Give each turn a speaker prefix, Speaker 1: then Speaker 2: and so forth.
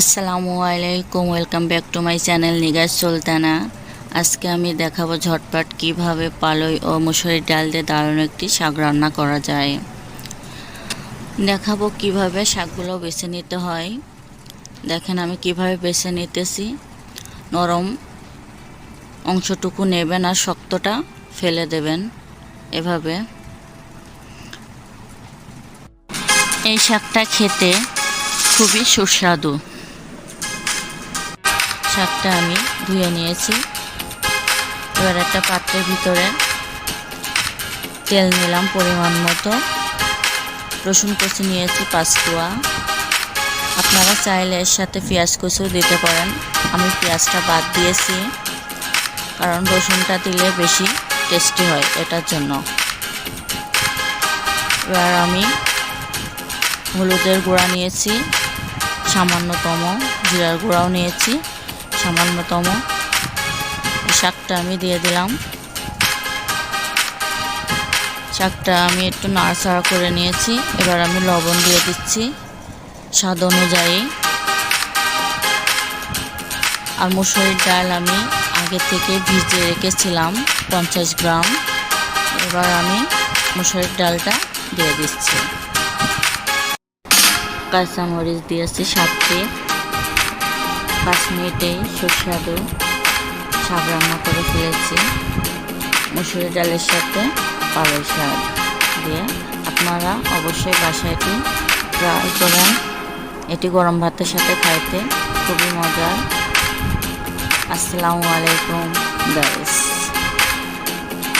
Speaker 1: আসসালামু আলাইকুম welcome back to my channel Nigar Sultana. আজকে আমি দেখাবো ঝটপট কীভাবে পালই ও মুসুরির ডাল দিয়ে দারুণ একটি শাক রান্না করা যায়। দেখাবো কীভাবে শাকগুলো বেছে নিতে হয়। দেখেন আমি কীভাবে বেছে নিতেছি। নরম অংশটুকু নেবেন আর শক্তটা ফেলে দেবেন এভাবে। এই শাকটা খেতে খুবই সুস্বাদু। শাকটা আমি ধুয়ে নিয়েছি। এবার একটা পাত্রের ভিতরে তেল নিলাম পরিমাণ মতো। রসুন কুচি নিয়েছি পাঁচ কুয়া আপনারা চাইলে এর সাথে পেঁয়াজ কুচিও দিতে পারেন। আমি পেঁয়াজটা বাদ দিয়েছি, কারণ রসুনটা দিলে বেশি টেস্টি হয় এটার জন্য। এবার আমি হলুদের গুঁড়া নিয়েছি, সামান্যতম জিরার গুঁড়াও নিয়েছি। সামান্যতম শাকটা আমি দিয়ে দিলাম। শাকটা আমি একটু নাড়াচাড়া করে নিয়েছি। এবার আমি লবণ দিয়ে দিচ্ছি স্বাদ অনুযায়ী। আর মুসুরির ডাল আমি আগে থেকে ভিজে রেখেছিলাম, পঞ্চাশ গ্রাম। এবার আমি মুসুরির ডালটা দিয়ে দিচ্ছি। কাঁচামরিচ দিয়েছি সাতটি। পাঁচ মিনিটেই সুস্বাদু শাক রান্না করে ফেলেছি। মুসুরি ডালের সাথে পালং শাক দিয়ে আপনারা অবশ্যই বাসায়টি ট্রাই করেন। এটি গরম ভাতের সাথে খাইতে খুবই মজার। আসসালামু আলাইকুম গাইস